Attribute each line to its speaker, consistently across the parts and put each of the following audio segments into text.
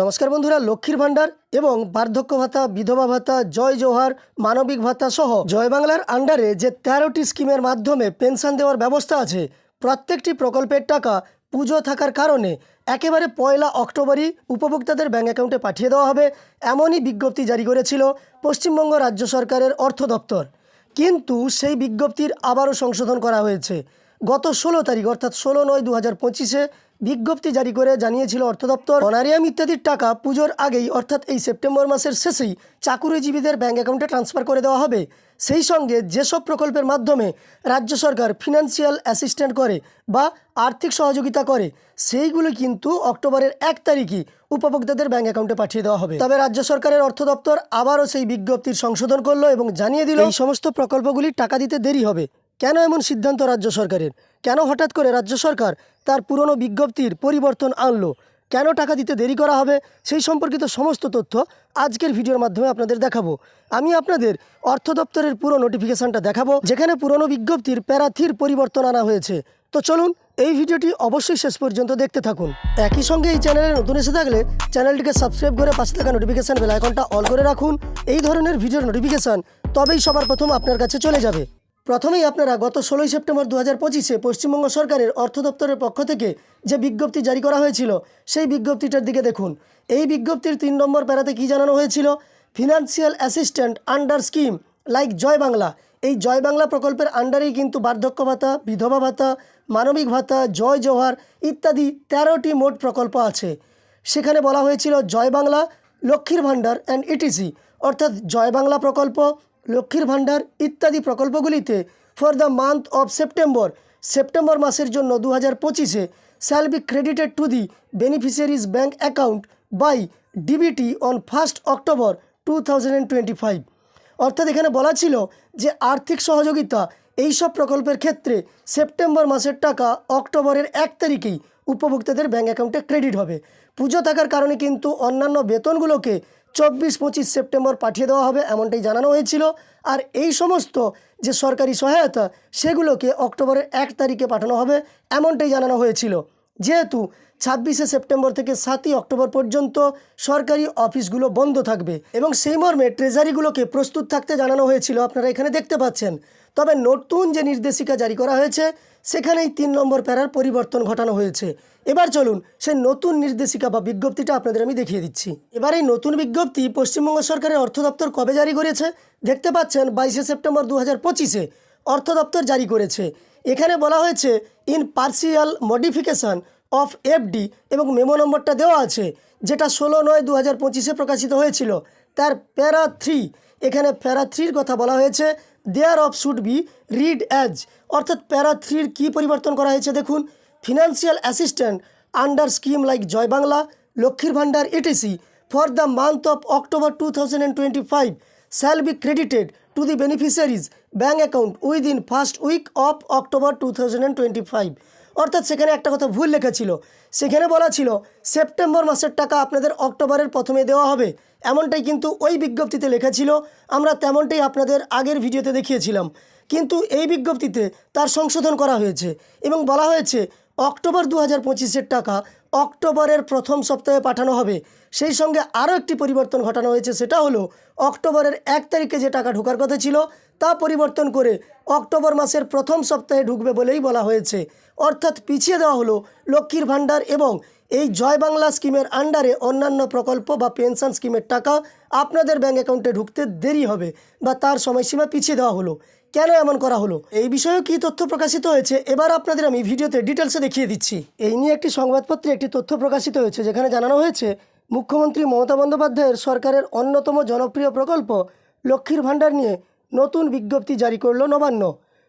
Speaker 1: নমস্কার বন্ধুরা, লক্ষ্মীর ভাণ্ডার এবং বার্ধক্য ভাতা, বিধবা ভাতা, জয় জোহার, মানবিক ভাতা সহ জয় বাংলার আন্ডারে যে তেরোটি স্কিমের মাধ্যমে পেনশন দেওয়ার ব্যবস্থা আছে, প্রত্যেকটি প্রকল্পের টাকা পুজো থাকার কারণে একেবারে পয়লা অক্টোবরই উপভোক্তাদের ব্যাঙ্ক অ্যাকাউন্টে পাঠিয়ে দেওয়া হবে, এমনই বিজ্ঞপ্তি জারি করেছিল পশ্চিমবঙ্গ রাজ্য সরকারের অর্থ দপ্তর। কিন্তু সেই বিজ্ঞপ্তির আবারও সংশোধন করা হয়েছে। গত ষোলো তারিখ, অর্থাৎ ষোলো নয় দু হাজার পঁচিশে বিজ্ঞপ্তি জারি করে জানিয়েছিল অর্থ দপ্তর, অনারিয়াম ইত্যাদির টাকা পুজোর আগেই, অর্থাৎ এই সেপ্টেম্বর মাসের শেষেই চাকুরিজীবীদের ব্যাঙ্ক অ্যাকাউন্টে ট্রান্সফার করে দেওয়া হবে। সেই সঙ্গে যেসব প্রকল্পের মাধ্যমে রাজ্য সরকার ফিনান্সিয়াল অ্যাসিস্ট্যান্ট করে বা আর্থিক সহযোগিতা করে, সেইগুলো কিন্তু অক্টোবরের এক তারিখই উপভোক্তাদের ব্যাঙ্ক অ্যাকাউন্টে পাঠিয়ে দেওয়া হবে। তবে রাজ্য সরকারের অর্থ দপ্তর আবারও সেই বিজ্ঞপ্তির সংশোধন করল এবং জানিয়ে দিল, এই সমস্ত প্রকল্পগুলি টাকা দিতে দেরি হবে। কেন এমন সিদ্ধান্ত রাজ্য সরকারের? কেন হঠাৎ করে রাজ্য সরকার তার পুরনো বিজ্ঞপ্তির পরিবর্তন আনলো? কেন টাকা দিতে দেরি করা হবে? সেই সম্পর্কিত সমস্ত তথ্য আজকের ভিডিওর মাধ্যমে আপনাদের দেখাবো। আমি আপনাদের অর্থ দপ্তরের পুরো নোটিফিকেশনটা দেখাবো, যেখানে পুরনো বিজ্ঞপ্তির প্যারাথির পরিবর্তন আনা হয়েছে। তো চলুন, এই ভিডিওটি অবশ্যই শেষ পর্যন্ত দেখতে থাকুন। একই সঙ্গে এই চ্যানেলে নতুন এসে থাকলে চ্যানেলটিকে সাবস্ক্রাইব করে পাশে থাকা নোটিফিকেশান বেল আইকনটা অল করে রাখুন। এই ধরনের ভিডিওর নোটিফিকেশন তবেই সবার প্রথম আপনার কাছে চলে যাবে। প্রথমেই আপনারা গত ষোলোই সেপ্টেম্বর দু হাজার পঁচিশে পশ্চিমবঙ্গ সরকারের অর্থ দপ্তরের পক্ষ থেকে যে বিজ্ঞপ্তি জারি করা হয়েছিল, সেই বিজ্ঞপ্তিটার দিকে দেখুন। এই বিজ্ঞপ্তির তিন নম্বর প্যারাতে কী জানানো হয়েছিল? Financial assistant under scheme like Joy Bangla. এই জয় বাংলা প্রকল্পের আন্ডারেই কিন্তু বার্ধক্য ভাতা, বিধবা ভাতা, মানবিক ভাতা, জয় জোহার ইত্যাদি তেরোটি মোট প্রকল্প আছে। সেখানে বলা হয়েছিল জয় বাংলা, লক্ষ্মীর ভাণ্ডার অ্যান্ড ইটিসি অর্থাৎ জয় বাংলা প্রকল্প লক্ষ্মীর ভাণ্ডার ইত্যাদি প্রকল্পগুলিতে for the month of September September মাসের জন্য দু হাজার পঁচিশে shall be credited to the beneficiaries bank account by DBT on first October two thousand twenty five অর্থাৎ এখানে বলা ছিল যে আর্থিক সহযোগিতা এই সব প্রকল্পের ক্ষেত্রে সেপ্টেম্বর মাসের টাকা অক্টোবরের এক তারিখেই উপভোক্তাদের ব্যাঙ্ক অ্যাকাউন্টে ক্রেডিট হবে। পুজো থাকার কারণে কিন্তু অন্যান্য বেতনগুলোকে চব্বিশ পঁচিশ সেপ্টেম্বর পাঠিয়ে দেওয়া হবে, এমনটাই জানানো হয়েছিল। আর এই সমস্ত যে সরকারি সহায়তা, সেগুলোকে অক্টোবরের এক তারিখে পাঠানো হবে, এমনটাই জানানো হয়েছিল। যেহেতু ছাব্বিশে সেপ্টেম্বর থেকে সাতই অক্টোবর পর্যন্ত সরকারি অফিসগুলো বন্ধ থাকবে এবং সেই মর্মে ট্রেজারিগুলোকে প্রস্তুত থাকতে জানানো হয়েছিল, আপনারা এখানে দেখতে পাচ্ছেন। তবে নতুন যে নির্দেশিকা জারি করা হয়েছে, সেখানেই তিন নম্বর প্যারার পরিবর্তন ঘটানো হয়েছে। এবার চলুন সেই নতুন নির্দেশিকা বা বিজ্ঞপ্তিটা আপনাদের আমি দেখিয়ে দিচ্ছি। এবার এই নতুন বিজ্ঞপ্তি পশ্চিমবঙ্গ সরকারের অর্থ দপ্তর কবে জারি করেছে? দেখতে পাচ্ছেন, বাইশে সেপ্টেম্বর দু হাজার পঁচিশে অর্থ দপ্তর জারি করেছে। এখানে বলা হয়েছে in partial modification of FD এবং মেমো নম্বরটা দেওয়া আছে, যেটা ষোলো নয় দু হাজার পঁচিশে প্রকাশিত হয়েছিল। তার প্যারা থ্রি, এখানে প্যারা থ্রির কথা বলা হয়েছে thereof should be read as অর্থাৎ প্যারা থ্রির কী পরিবর্তন করা হয়েছে দেখুন। Financial assistant under scheme like Joy Bangla Lakshmir Bhandar ETC for the month of October two thousand and twenty five shall be credited to the beneficiaries bank account within first week of October two অর্থাৎ সেখানে একটা কথা ভুল লেখা ছিল। সেখানে বলা ছিল, সেপ্টেম্বর মাসের টাকা আপনাদের অক্টোবরের প্রথমে দেওয়া হবে। এমনটাই কিন্তু ওই বিজ্ঞপ্তিতে লেখা ছিল। আমরা তেমনটাই আপনাদের আগের ভিডিওতে দেখিয়েছিলাম। কিন্তু এই বিজ্ঞপ্তিতে তার সংশোধন করা হয়েছে এবং বলা হয়েছে, অক্টোবর দু হাজার টাকা অক্টোবরের প্রথম সপ্তাহে পাঠানো হবে। সেই সঙ্গে আরও একটি পরিবর্তন ঘটানো হয়েছে, সেটা হলো অক্টোবরের এক তারিখে যে টাকা ঢোকার কথা ছিল, তা পরিবর্তন করে অক্টোবর মাসের প্রথম সপ্তাহে ঢুকবে বলেই বলা হয়েছে। অর্থাৎ পিছিয়ে দেওয়া হলো লক্ষ্মীর ভাণ্ডার এবং এই জয় বাংলা স্কিমের আন্ডারে অন্যান্য প্রকল্প বা পেনশন স্কিমের টাকা আপনাদের ব্যাঙ্ক অ্যাকাউন্টে ঢুকতে দেরি হবে বা তার সময়সীমা পিছিয়ে দেওয়া হলো। কেন এমন করা হলো? এই বিষয়েও কী তথ্য প্রকাশিত হয়েছে? এবার আপনাদের আমি ভিডিওতে ডিটেলসে দেখিয়ে দিচ্ছি। এই নিয়ে একটি সংবাদপত্রে একটি তথ্য প্রকাশিত হয়েছে, যেখানে জানানো হয়েছে, মুখ্যমন্ত্রী মমতা বন্দ্যোপাধ্যায়ের সরকারের অন্যতম জনপ্রিয় প্রকল্প লক্ষ্মীর ভাণ্ডার নিয়ে নতুন বিজ্ঞপ্তি জারি করল নবান্ন।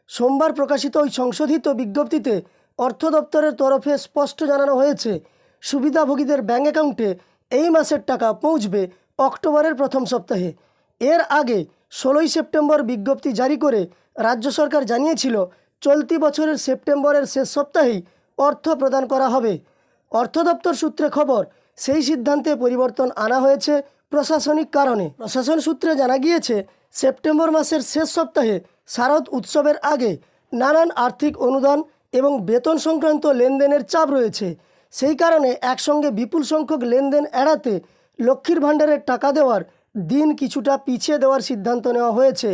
Speaker 1: সোমবার প্রকাশিত ওই সংশোধিত বিজ্ঞপ্তিতে অর্থ দপ্তরের তরফে স্পষ্ট জানানো হয়েছে, সুবিধাভোগীদের ব্যাঙ্ক অ্যাকাউন্টে এই মাসের টাকা পৌঁছবে অক্টোবরের প্রথম সপ্তাহে। এর আগে ষোলোই সেপ্টেম্বর বিজ্ঞপ্তি জারি করে রাজ্য সরকার জানিয়েছিল, চলতি বছরের সেপ্টেম্বরের শেষ সপ্তাহেই অর্থ প্রদান করা হবে। অর্থ দপ্তর সূত্রে খবর, সেই সিদ্ধান্তে পরিবর্তন আনা হয়েছে প্রশাসনিক কারণে। প্রশাসন সূত্রে জানা গিয়েছে, সেপ্টেম্বর মাসের শেষ সপ্তাহে শারদ উৎসবের আগে নানান আর্থিক অনুদান এবং বেতন সংক্রান্ত লেনদেনের চাপ রয়েছে। সেই কারণে একসঙ্গে বিপুল সংখ্যক লেনদেন এড়াতে লক্ষ্মীর ভাণ্ডারের টাকা দেওয়ার দিন কিছুটা পিছিয়ে দেওয়ার সিদ্ধান্ত নেওয়া হয়েছে।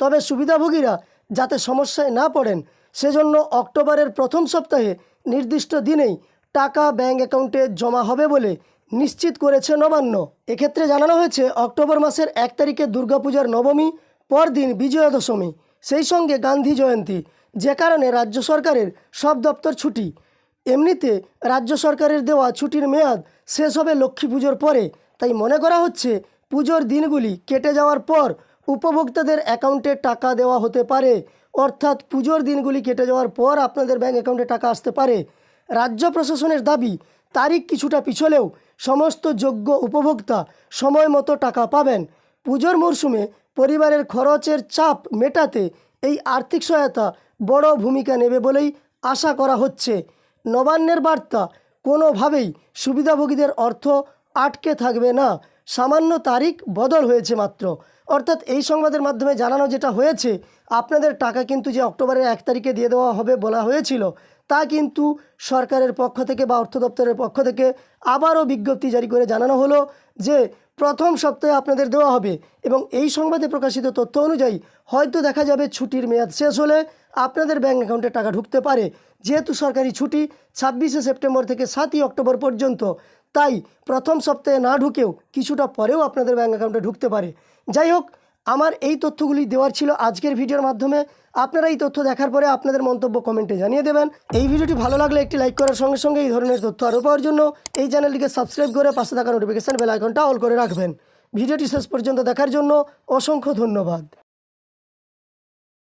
Speaker 1: তবে সুবিধাভোগীরা যাতে সমস্যায় না পড়েন, সেজন্য অক্টোবরের প্রথম সপ্তাহে নির্দিষ্ট দিনেই টাকা ব্যাঙ্ক অ্যাকাউন্টে জমা হবে বলে নিশ্চিত করেছে নবান্ন। এক্ষেত্রে জানানো হয়েছে, অক্টোবর মাসের এক তারিখে দুর্গাপূজার নবমী, পরদিন বিজয়া দশমী সেই সঙ্গে গান্ধী জয়ন্তী, যে কারণে রাজ্য সরকারের সব দপ্তর ছুটি। এমনিতে রাজ্য সরকারের দেওয়া ছুটির মেয়াদ শেষ হবে লক্ষ্মী পুজোর পরে, তাই মনে করা হচ্ছে পুজোর দিনগুলি কেটে যাওয়ার পর উপভোক্তাদের অ্যাকাউন্টে টাকা দেওয়া হতে পারে। অর্থাৎ পুজোর দিনগুলি কেটে যাওয়ার পর আপনাদের ব্যাঙ্ক অ্যাকাউন্টে টাকা আসতে পারে। রাজ্য প্রশাসনের দাবি, তারিখ কিছুটা পিছলেও সমস্ত যোগ্য উপভোক্তা সময় মতো টাকা পাবেন। পুজোর মরশুমে পরিবারের খরচের চাপ মেটাতে এই আর্থিক সহায়তা বড় ভূমিকা নেবে বলেই আশা করা হচ্ছে। নবান্নের বার্তা কোনোভাবেই সুবিধাভোগীদের অর্থ আটকে থাকবে না। সামান্য তারিখ বদল হয়েছে মাত্র। অর্থাৎ এই সংবাদের মাধ্যমে জানানো যেটা হয়েছে, আপনাদের টাকা কিন্তু যে অক্টোবরের এক তারিখে দিয়ে দেওয়া হবে বলা হয়েছিল তা কিন্তু সরকারের পক্ষ থেকে বা অর্থ দপ্তরের পক্ষ থেকে আবারও বিজ্ঞপ্তি জারি করে জানানো হলো যে প্রথম সপ্তাহে আপনাদের দেওয়া হবে এবং এই সংবাদে প্রকাশিত তথ্য অনুযায়ী হয়তো দেখা যাবে ছুটির মেয়াদ শেষ হলে আপনাদের ব্যাঙ্ক অ্যাকাউন্টে টাকা ঢুকতে পারে। যেহেতু সরকারি ছুটি ছাব্বিশে সেপ্টেম্বর থেকে সাতই অক্টোবর পর্যন্ত, তাই প্রথম সপ্তাহে না ঢুকেও কিছুটা পরেও আপনাদের ব্যাঙ্ক অ্যাকাউন্টে ঢুকতে পারে। যাই হোক আমার এই তথ্যগুলি দেওয়ার ছিল আজকের ভিডিওর মাধ্যমে। আপনারা এই তথ্য দেখার পরে আপনাদের মন্তব্য কমেন্টে জানিয়ে দেবেন। এই ভিডিওটি ভালো লাগলে একটি লাইক করার সঙ্গে সঙ্গে এই ধরনের তথ্য আরও পাওয়ার জন্য এই চ্যানেলটিকে সাবস্ক্রাইব করে পাশে থাকা নোটিফিকেশান বেল আইকনটা অল করে রাখবেন। ভিডিওটি শেষ পর্যন্ত দেখার জন্য অসংখ্য ধন্যবাদ।